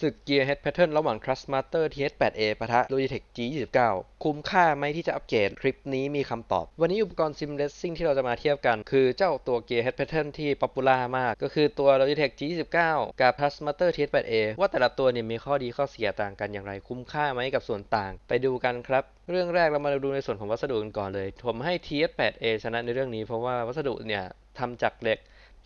ศึกเกียร์ Head Pattern ระหว่าง Trustmaster TH8A ปะทะ Logitech G29 คุ้มค่าไหมที่จะอัปเกรดคลิปนี้มีคำตอบ วันนี้อุปกรณ์ Sim Racing ที่เราจะมาเทียบกัน คือเจ้าตัวเกียร์ Head Pattern ที่ป๊อปปูล่ามาก ก็คือตัว Logitech G29 กับ Trustmaster TH8A ว่าแต่ละตัวเนี่ยมีข้อดีข้อเสียต่างกันอย่างไร คุ้มค่าไหมกับส่วนต่าง ไปดูกันครับ เรื่องแรกเรามาดูในส่วนของวัสดุกันก่อนเลย ผมให้ TH8A ชนะในเรื่องนี้เพราะว่าวัสดุเนี่ยทำจากเหล็ก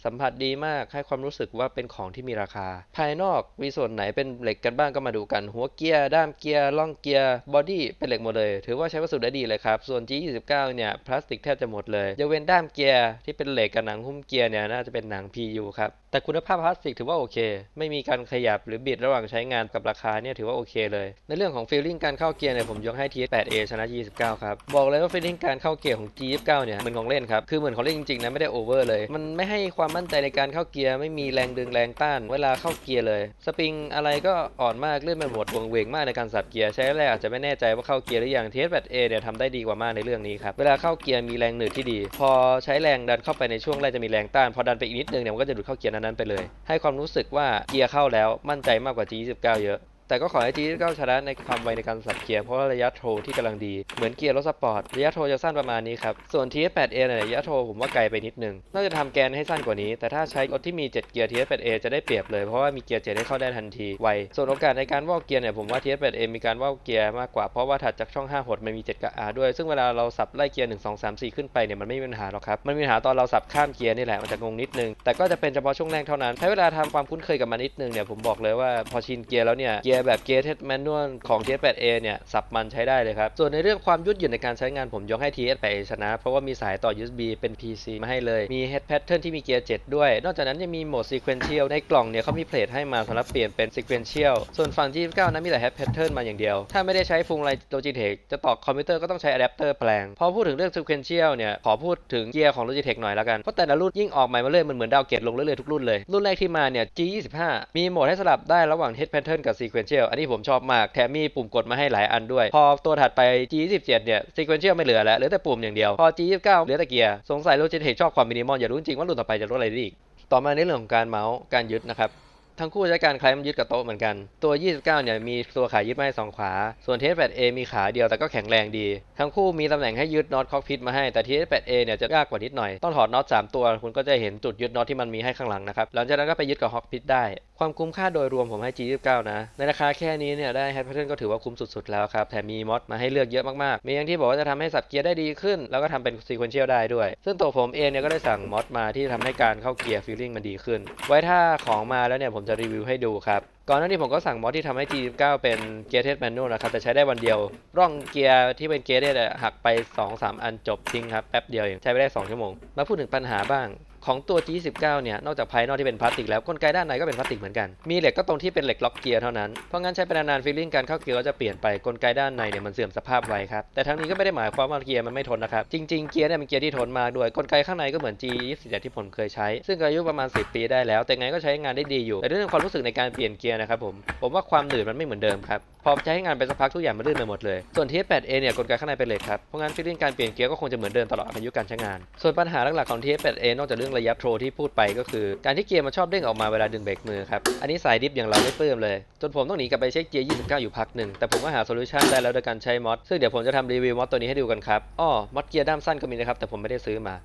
สัมผัสดีมากให้ความรู้สึกว่าเป็นของที่มีราคา ภายนอกมีส่วนไหนเป็นเหล็กกันบ้างก็มาดูกัน หัวเกียร์ด้ามเกียร์ล่องเกียร์บอดี้เป็นเหล็กหมดเลย ถือว่าใช้วัสดุได้ดีเลยครับ ส่วน G29 เนี่ยพลาสติกแทบจะหมดเลยยกเว้นด้ามเกียร์ที่เป็นเหล็กกับหนังหุ้มเกียร์เนี่ยน่าจะเป็นหนัง PU ครับ แต่คุณภาพพลาสติกถือว่าโอเค ไม่มีการขยับหรือบิดระหว่างใช้งานกับราคาเนี่ยถือว่าโอเคเลย ในเรื่องของฟีลลิ่งการเข้าเกียร์เนี่ยผมยกให้ TS8A ชนะ 29 ครับ บอกเลยว่าฟีลลิ่งการเข้าเกียร์ของ G29 เนี่ยเหมือนของเล่นครับ คือเหมือนของเล่นจริงๆนะไม่ได้โอเวอร์เลย มันไม่ให้ความมั่นใจในการเข้าเกียร์ไม่มีแรงดึงแรงต้าน เวลาเข้าเกียร์เลย สปริงอะไรก็อ่อนมากเลื่อนไปหมดวงเวงมากในการสับเกียร์ใช้แรกอาจจะไม่แน่ใจว่าเข้าเกียร์หรือยัง TS8A เนี่ยทำได้ดีกว่ามากในเรื่องนี้ครับเวลาเข้าเกียร์มีแรงหนืดที่ดี พอใช้แรงดันเข้าไปในช่วงแรกจะมีแรงต้าน พอดันไปอีกนิดนึงเนี่ยมันก็จะดูดเข้าเกียร์นันั้นไปเลย ให้ความรู้สึกว่าเกียร์เข้าแล้วมั่นใจมากกว่า G29 เยอะ แต่ก็ขอให้ G29 ชนะในความไวในการสับเกียร์เพราะระยะโทรที่กำลังดี เหมือนเกียร์รถสปอร์ตระยะโทรจะสั้นประมาณนี้ครับ ส่วน TS8A เนี่ยระยะโทรผมว่าไกลไปนิดนึง น่าจะทำแกนให้สั้นกว่านี้ แต่ถ้าใช้รถที่มี 7 เกียร์ TS8A จะได้เปรียบเลย เพราะว่ามีเกียร์ 7 ให้เข้าได้ทันทีไว ส่วนโอกาสในการว่าวเกียร์เนี่ยผมว่า TS8A มีการว่าวเกียร์มากกว่าเพราะว่าถัดจากช่อง 5 หดมันมี 7 กับ R ด้วย ซึ่งเวลาเราสับไล่เกียร์ 1 2 3 4 ขึ้นไปเนี่ยมันไม่มีปัญหาหรอกครับ มันมีปัญหาตอนเราสับข้ามเกียร์นี่แหละมันจะงงนิดนึง แต่ก็จะเป็นเฉพาะช่วงแรกเท่านั้น ใช้เวลาทำความคุ้นเคยกับมันนิดนึงเนี่ยผมบอกเลยว่าพอชินเกียร์แล้วเนี่ยเกียียร์แบบเกียร์เทสแมนนวลของ TS8A เนี่ยสับมันใช้ได้เลยครับ ส่วนในเรื่องความยืดหยุ่นในการใช้งานผมยกให้ TS8A ชนะ เพราะว่ามีสายต่อ USB เป็น PC มาให้เลย มี head pattern ที่มีเกียร์7ด้วย นอกจากนั้นยังมีโหมด sequential ในกล่องเนี่ยเขามีเพลทให้มาสำหรับเปลี่ยนเป็น sequential ส่วนฝั่ง G9 นั้นมีแต่ head pattern มาอย่างเดียว ถ้าไม่ได้ใช้ฟุงไล Logitech จะต่อคอมพิวเตอร์ก็ต้องใช้อะแดปเตอร์แปลง พอพูดถึงเรื่อง sequential เนี่ยขอพูดถึงเกียร์ของ Logitech หน่อยแล้วกัน เพราะแต่ละรุ่นยิ่งออกใหม่มาเรื่อยมันเหมือนดาวเกรดลงเรื่อยๆทุกรุ่นเลย รุ่นแรกที่มาเนี่ย G25 มีโหมดให้สลับได้ระหว่าง head pattern กับ sequential อันนี้ผมชอบมาก แถมมีปุ่มกดมาให้หลายอันด้วย พอตัวถัดไป G27 เนี่ย sequential ไม่เหลือแล้ว เหลือแต่ปุ่มอย่างเดียว พอ G29 เหลือแต่เกียร์ สงสัย Logitech ชอบความมินิมอล อย่ารู้จริงว่ารุ่นต่อไปจะลดอะไรได้อีก ต่อมาในเรื่องของการเมาส์ การยึดนะครับทั้งคู่ใช้การคล้ายมันยึดกับโต๊ะเหมือนกัน ตัว 29 เนี่ยมีตัวขายึดมาให้สองขา ส่วน TS8A มีขาเดียวแต่ก็แข็งแรงดี ทั้งคู่มีตำแหน่งให้ยึดน็อตคอกพิทมาให้ แต่ TS8A เนี่ยจะยากกว่านิดหน่อย ต้องถอดน็อต3ตัว คุณก็จะเห็นจุดยึดน็อตที่มันมีให้ข้างหลังนะครับ หลังจากนั้นก็ไปยึดกับฮอกพิทได้ ความคุ้มค่าโดยรวมผมให้ G29 นะ ในราคาแค่นี้เนี่ยได้ Head Pattern ก็ถือว่าคุ้มสุดๆแล้วครับ แถมมีมอดมาให้เลือกเยอะมากๆ มีอย่างที่บอกว่าจะทำให้สับเกียร์ได้ดีขึ้น แล้วก็ทำเป็น sequential ได้ด้วย ซึ่งตัวผมเองเนี่ยก็ได้สั่งมอดมาที่ทำให้การเข้าเกียร์ feeling มันดีขึ้น ไว้ถ้าของมาแล้วเนี่ยผมจะรีวิวให้ดูครับก่อนหน้านี้ผมก็สั่งมอดที่ทำให้ G29 เป็นเกียร์เทสแมนนวลนะครับ แต่ใช้ได้วันเดียว ร่องเกียร์ที่เป็นเกียร์เนี่ยหักไป 2-3 อันจบทิ้งครับ แป๊บเดียวเองใช้ไปได้ 2 ชั่วโมง มาพูดถึงปัญหาบ้าง ของตัว G29 เนี่ย นอกจากภายนอกที่เป็นพลาสติกแล้วกลไกด้านในก็เป็นพลาสติกเหมือนกัน มีเหล็กก็ตรงที่เป็นเหล็กล็อกเกียร์เท่านั้น เพราะงั้นใช้ไปนานๆฟีลลิ่งการเข้าเกียร์ก็จะเปลี่ยนไปกลไกด้านในเนี่ยมันเสื่อมสภาพไวครับ แต่ทั้งนี้ก็ไม่ได้หมายความว่าเกียร์มันไม่ทนนะครับ จริงๆ เกียร์เนี่ยเป็นเกียร์ที่ทนมาด้วยกลไกข้างในก็เหมือน G27 ที่ผมเคยใช้ ซึ่งอายุประมาณ 10 ปีได้แล้ว แต่ไงก็ใช้งานได้ดีอยู่ แต่เรื่องความรู้สึกในการเปลี่ยนเกียร์นะครับผมผมว่าความหนืดมันไม่เหมือนเดิมครับ พอใช้งานไปสักพักทุกอย่างมันลื่นไปหมดเลย ส่วน TS8A เนี่ยกลไกข้างในเป็นเหล็กครับ เพราะงั้นฟีลลิ่งการเปลี่ยนเกียร์ก็คงจะเหมือนเดิมตลอดอายุการใช้งาน ส่วนปัญหาหลักๆของ TS8A นอกจากเรื่องระยะโทรที่พูดไปก็คือ การที่เกียร์มันชอบเด้งออกมาเวลาดึงเบรกมือครับ อันนี้สายดิฟอย่างเราไม่ปลื้มเลย จนผมต้องหนีกลับไปเช็คเกียร์ 29 อยู่พักหนึ่ง แต่ผมก็หาโซลูชันได้แล้วโดยการใช้มอดซึ่งเดี๋ยวผมจะทำรีวิวมอดตัวนี้ให้ดูกันครับอ้อมอดเกียร์ด้ามสั้นก็มีนะครับแต่ผมไม่ได้ซื้อมา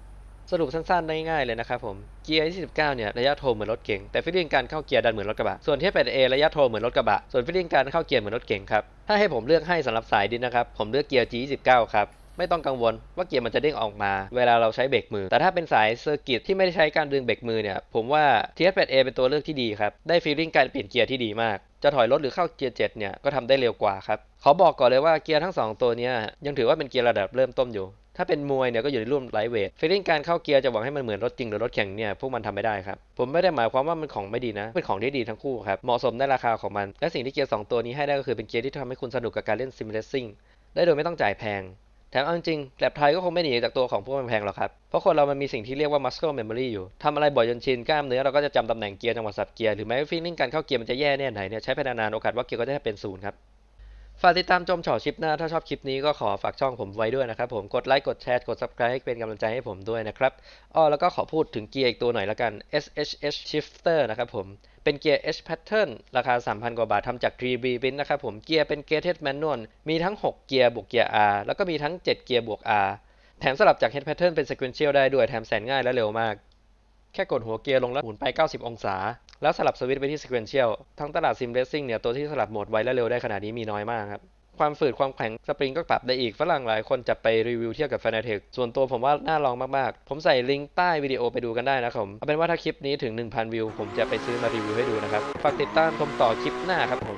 สรุปสั้นๆได้ง่ายเลยนะครับผม เกียร์ 29 เนี่ย ระยะโทเหมือนรถเก๋ง แต่ฟีลลิ่งการเข้าเกียร์ดันเหมือนรถกระบะ ส่วน T8A ระยะโทเหมือนรถกระบะ ส่วนฟีลลิ่งการเข้าเกียร์เหมือนรถเก๋งครับ ถ้าให้ผมเลือกให้สำหรับสายดินนะครับ ผมเลือกเกียร์ G29 ครับไม่ต้องกังวลว่าเกียร์มันจะเด้งออกมา เวลาเราใช้เบรกมือ แต่ถ้าเป็นสายเซอร์กิตที่ไม่ได้ใช้การดึงเบรกมือเนี่ย ผมว่า T8A เป็นตัวเลือกที่ดีครับ ได้ฟีลลิ่งการเปลี่ยนเกียร์ที่ดีมาก จะถอยรถหรือเข้าเกียร์7เนี่ย ก็ทำได้เร็วกว่าครับ ขอบอกก่อนเลยว่าเกียร์ทั้งสองตัวเนี้ยยังถือว่าเป็นเกียร์ระดับเริ่มต้นอยู่ ถ้าเป็นมวยเนี่ยก็อยู่ในรุ่นไลท์เวทฟีลลิ่งการเข้าเกียร์จะหวังให้มันเหมือนรถจริงหรือรถแข่งเนี่ยพวกมันทำไม่ได้ครับ ผมไม่ได้หมายความว่ามันของไม่ดีนะ เป็นของที่ดีทั้งคู่ครับ เหมาะสมในราคาของมัน และสิ่งที่เกียร์สองตัวนี้ให้ได้ก็คือเป็นเกียร์ที่ทำให้คุณสนุกกับการเล่นซิมเลสซิ่งได้โดยไม่ต้องจ่ายแพงแถมเอาจริงๆแลบไทยก็คงไม่หนีจากตัวของพวกมันแพงหรอกครับ เพราะคนเรามันมีสิ่งที่เรียกว่า muscle memory อยู่ ทำอะไรบ่อยจนชิน กล้ามเนื้อเราก็จะจำตำแหน่งเกียร์จังหวะสับเกียร์ หรือแม้ว่าฟีลลิ่งการเข้าเกียร์มันจะแย่แน่ไหนเนี่ยใช้ไปนานๆโอกาสว่าเกียร์ก็จะเป็นศูนย์ครับ ฝากติดตามชมเฉาคลิปหน้า ถ้าชอบคลิปนี้ก็ขอฝากช่องผมไว้ด้วยนะครับผม กดไลค์ กดแชร์ กด subscribe ให้เป็นกำลังใจให้ผมด้วยนะครับ อ้อ แล้วก็ขอพูดถึงเกียร์อีกตัวหน่อยละกัน SHH Shifter นะครับผม เป็นเกียร์ H pattern ราคา 3,000 กว่าบาททำจาก 3B bin นะครับผม เกียร์เป็น gated manual มีทั้ง 6 เกียร์บวกเกียร์ R แล้วก็มีทั้ง 7 เกียร์บวก R แถมสลับจาก head pattern เป็น sequential ได้ด้วย แถมแสนง่ายและเร็วมาก แค่กดหัวเกียร์ลงแล้วหมุนไป 90 องศา แล้วสลับสวิตช์ไปที่ sequential ทั้งตลาด sim racing เนี่ยตัวที่สลับโหมดไวและเร็วได้ขนาดนี้มีน้อยมากครับความฝืดความแข็งสปริงก็ปรับได้อีกฝรั่งหลายคนจะไปรีวิวเทียบกับ Fanatec ส่วนตัวผมว่าน่าลองมากๆ ผมใส่ลิงก์ใต้วิดีโอไปดูกันได้นะครับ เอาเป็นว่าถ้าคลิปนี้ถึง 1,000 วิว ผมจะไปซื้อมารีวิวให้ดูนะครับ ฝากติดตามชมต่อคลิปหน้าครับผม